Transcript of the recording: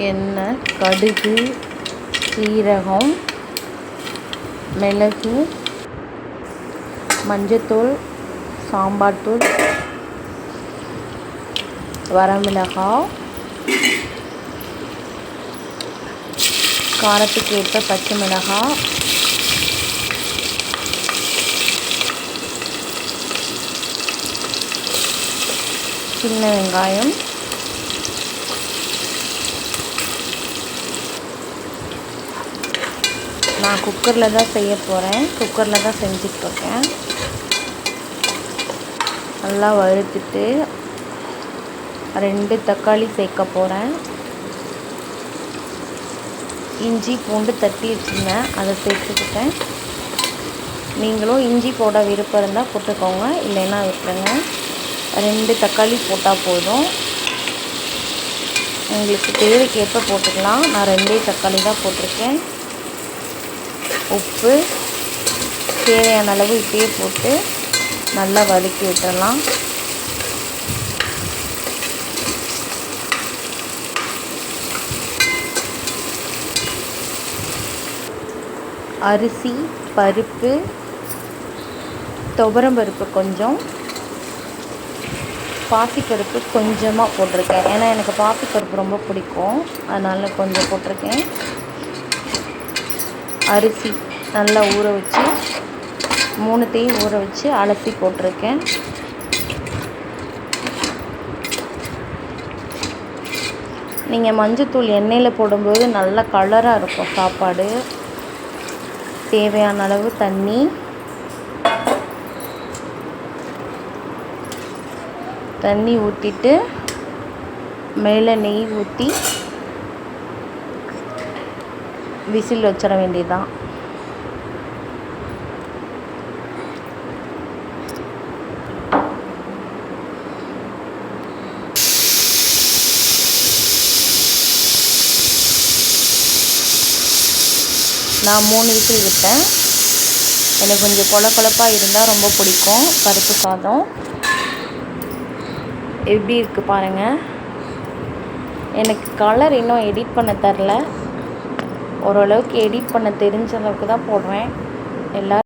எண்ணெய் கடுகு சீரகம் மிளகு மஞ்சத்தூள் சாம்பார் தூள் வரமிளகாய் காரத்துக்கு ஏற்ப பச்சை மிளகாய் சின்ன வெங்காயம் நான் குக்கரில் தான் செய்ய போகிறேன் குக்கரில் தான் செஞ்சிட்ருக்கேன் நல்லா வறுத்துட்டு ரெண்டு தக்காளி சேர்க்க போகிறேன் இஞ்சி பூண்டு தட்டி வச்சுருந்தேன். அதை சேர்த்துக்கிட்டேன். நீங்களும் இஞ்சி போட விருப்பம் இருந்தால் போட்டுக்கோங்க. இல்லைன்னா விட்டுருங்க. ரெண்டு தக்காளி போட்டால் போதும். உங்களுக்கு தேவைக்கேற்ப போட்டுக்கலாம். நான் ரெண்டே தக்காளி தான் போட்டிருக்கேன். உப்பு தேவையான அளவு இப்படியே போட்டு நல்லா வதக்கி விட்டுறலாம். அரிசி பருப்பு துவரம் பருப்பு கொஞ்சம். பாசிப்பருப்பு கொஞ்சமாக போட்டிருக்கேன். ஏன்னா எனக்கு பாசிப்பருப்பு ரொம்ப பிடிக்கும். அதனால் கொஞ்சம் போட்டிருக்கேன். அரிசி நல்லா ஊற வச்சு மூணுத்தையும் ஊற வச்சு அலசி போட்டிருக்கேன். நீங்கள் மஞ்சத்தூள் எண்ணெயில் போடும்போது நல்ல கலராக இருக்கும் சாப்பாடு. தேவையான அளவு தண்ணி. தண்ணி ஊற்றிட்டு மேலே நெய் ஊற்றி விசில் வச்சிட வேண்டியதுதான். நான் மூணு விசில் விட்டேன். எனக்கு கொஞ்சம் கொல கொலப்பாக இருந்தால் ரொம்ப பிடிக்கும். பருப்பு சாதம். எப்படி இருக்குது பாருங்கள் எனக்கு கலர் இன்னும் எடிட் பண்ண தெரில ஓரளவுக்கு எடிட் பண்ண தெரிஞ்ச அளவுக்கு தான் போடுறேன். எல்லா